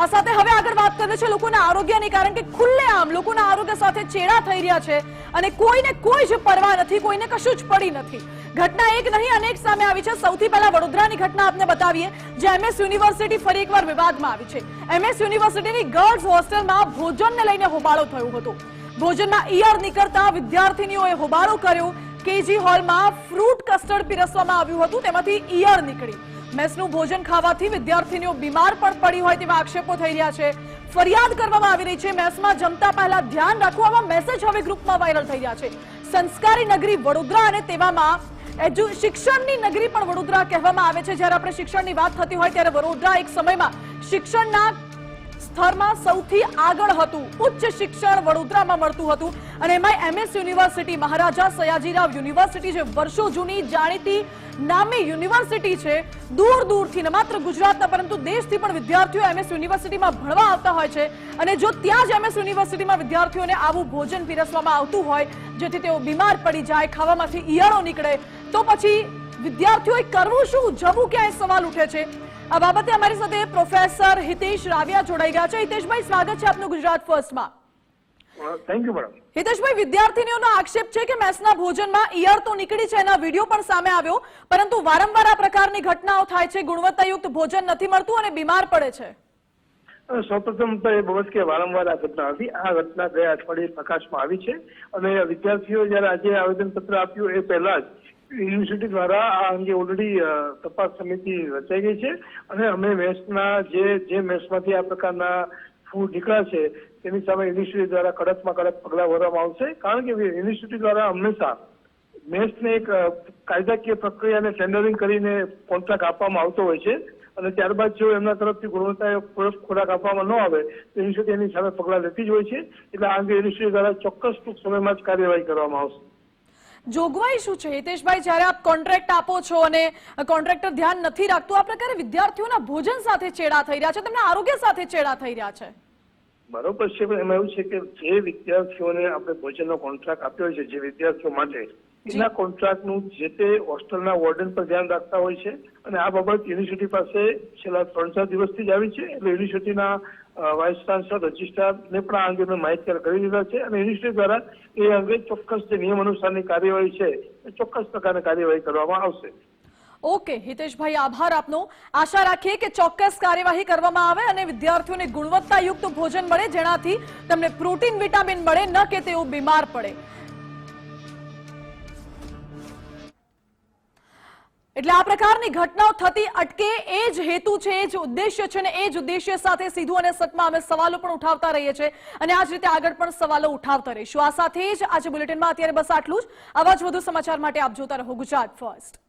આ સાથે હવે આગળ વાત કરીએ છે લોકોના આરોગ્યની, કારણ કે ખુલ્લેઆમ લોકોના આરોગ્ય સાથે ચેડા થઈ રહ્યા છે અને કોઈને કોઈ જ પરવા નથી, કોઈને કશું જ પડી નથી. ઘટના એક નહીં, અનેક સામે આવી છે. સૌથી પહેલા વડોદરાની ઘટના આપને બતાવીએ, જે એમએસ યુનિવર્સિટી ફરી એકવાર વિવાદમાં આવી છે. એમએસ યુનિવર્સિટીની ગર્લ્સ હોસ્ટેલમાં ભોજનને લઈને હોબાળો થયો હતો. ભોજનમાં ઈયર નીકળતા વિદ્યાર્થીનીઓએ હોબાળો કર્યો. કેજી હોલમાં ફ્રૂટ કસ્ટર્ડ પીરસવામાં આવ્યું હતું, તેમાંથી ઈયર નીકળી. મેસનું ભોજન ખાવાથી વિદ્યાર્થીનીઓ બીમાર પણ પડી હોય તેવા આક્ષેપો થઈ રહ્યા છે. ફરિયાદ કરવામાં આવી રહી છે. મેસમાં જમતા પહેલા ધ્યાન રાખવું આવા મેસેજ હવે ગ્રુપમાં વાયરલ થઈ રહ્યા છે. સંસ્કારી નગરી વડોદરા અને તેવામાં એજ્યુ શિક્ષણની નગરી પણ વડોદરા કહેવામાં આવે છે. જ્યારે આપણે શિક્ષણની વાત થતી હોય ત્યારે વડોદરા એક સમયમાં શિક્ષણના સ્તરમાં સૌથી આગળ હતું. ઉચ્ચ શિક્ષણ વડોદરામાં મળતું હતું અને એમાં MS university, Maharaja Sayajirao university જે વર્ષો જૂની જાણીતી નામી યુનિવર્સિટી છે, દૂર દૂરથી, ન માત્ર ગુજરાતના પરંતુ દેશથી પણ વિદ્યાર્થીઓ એમએસ યુનિવર્સિટીમાં ભણવા આવતા હોય છે. અને જો ત્યાં જ એમએસ યુનિવર્સિટીમાં વિદ્યાર્થીઓને આવું ભોજન પીરસવામાં આવતું હોય, જેથી તેઓ બીમાર પડી જાય, ખાવામાંથી ઈયળો નીકળે, તો પછી વિદ્યાર્થીઓએ કરવું શું? જવું ક્યાંય સવાલ ઉઠે છે. આ બાબતે અમારી સાથે પ્રોફેસર હિતેશ રાવિયા જોડાઈ ગયા છે. હિતેશભાઈ સ્વાગત છે આપનું ગુજરાત ફર્સ્ટમાં. થેન્ક યુ મેડમ હિતેશભાઈ વિદ્યાર્થીનીઓનો આક્ષેપ છે કે મેસના ભોજનમાં ઈયળ તો નીકળી છે એના વીડિયો પણ સામે આવ્યો પરંતુ વારંવાર આ પ્રકારની ઘટનાઓ થાય છે ગુણવત્તાયુક્ત ભોજન નથી મળતું અને બીમાર પડે છે. સૌપ્રથમ તો એ બાબત કે વારંવાર આ ઘટના હતી. આ ઘટના ગયા અઠવાડિયે પ્રકાશમાં આવી છે. અને વિદ્યાર્થીઓ જયારે આજે આવેદન પત્ર આપ્યું એ પહેલા જ યુનિવર્સિટી દ્વારા આ અંગે ઓલરેડી તપાસ સમિતિ રચાઈ ગઈ છે અને અમે મેસના જે જે મેસમાંથી આ પ્રકારના ફૂડ નીકળ્યા છે તેની સામે યુનિવર્સિટી દ્વારા કડકમાં કડક પગલાં ભરવામાં આવશે. કારણ કે યુનિવર્સિટી દ્વારા હંમેશા મેસને એક કાયદાકીય પ્રક્રિયાને ટેન્ડરિંગ કરીને કોન્ટ્રાક્ટ આપવામાં આવતો હોય છે અને ત્યારબાદ જો એમના તરફથી ગુણવત્તાપૂર્વક ખોરાક આપવામાં ન આવે, તો યુનિવર્સિટી એની સામે પગલાં લેતી જ હોય છે. એટલે આ અંગે યુનિવર્સિટી દ્વારા ચોક્કસ ટૂંક સમયમાં જ કાર્યવાહી કરવામાં આવશે. જોગવાઈ શું છે? હિતેશભાઈ, જ્યારે આપ કોન્ટ્રાક્ટ આપો છો અને કોન્ટ્રાક્ટર ધ્યાન નથી રાખતું આ પ્રકારે વિદ્યાર્થીઓના ભોજન સાથે ચેડા થઈ રહ્યા છે, તેમના આરોગ્ય સાથે ચેડા થઈ રહ્યા છે. બરોબર છે એમાં એવું છે કે જે વિદ્યાર્થીઓને આપણે ભોજનનો કોન્ટ્રાક્ટ આપ્યો છે, જે વિદ્યાર્થીઓ માટે એના કોન્ટ્રાક્ટનું જે તે હોસ્ટેલના વોર્ડન પર ધ્યાન રાખતા હોય છે અને આ બાબત યુનિવર્સિટી પાસે છેલ્લા ત્રણ ચાર દિવસથી જ આવી છે એટલે યુનિવર્સિટીના વાઇસ ચાન્સલર રજિસ્ટ્રારને પણ આ અંગે માહિતગાર કરી દીધા છે અને યુનિવર્સિટી દ્વારા એ અંગે ચોક્કસ જે નિયમ અનુસારની કાર્યવાહી છે એ ચોક્કસ પ્રકારની કાર્યવાહી કરવામાં આવશે. ઓકે હિતેશભાઈ આભાર આપનો. આશા રાખીએ કે ચોક્કસ કાર્યવાહી કરવામાં આવે અને વિદ્યાર્થીઓને ગુણવત્તાયુક્ત ભોજન મળે જેનાથી તેમને પ્રોટીન વિટામિન મળે ન કે તેઓ બીમાર પડે. એટલે આ પ્રકારની ઘટનાઓ થતી અટકે એ જ હેતુ છે, એ જ ઉદ્દેશ્ય છે ને એ જ ઉદ્દેશ્ય સાથે સીધું અને સતમાં અમે સવાલો પણ ઉઠાવતા રહીએ છીએ અને આ જ રીતે આગળ પણ સવાલો ઉઠાવતા રહીશું. આ સાથે જ આજે બુલેટિનમાં અત્યારે બસ આટલું જ. આવા જ વધુ સમાચાર માટે આપ જોતા રહો ગુજરાત ફર્સ્ટ.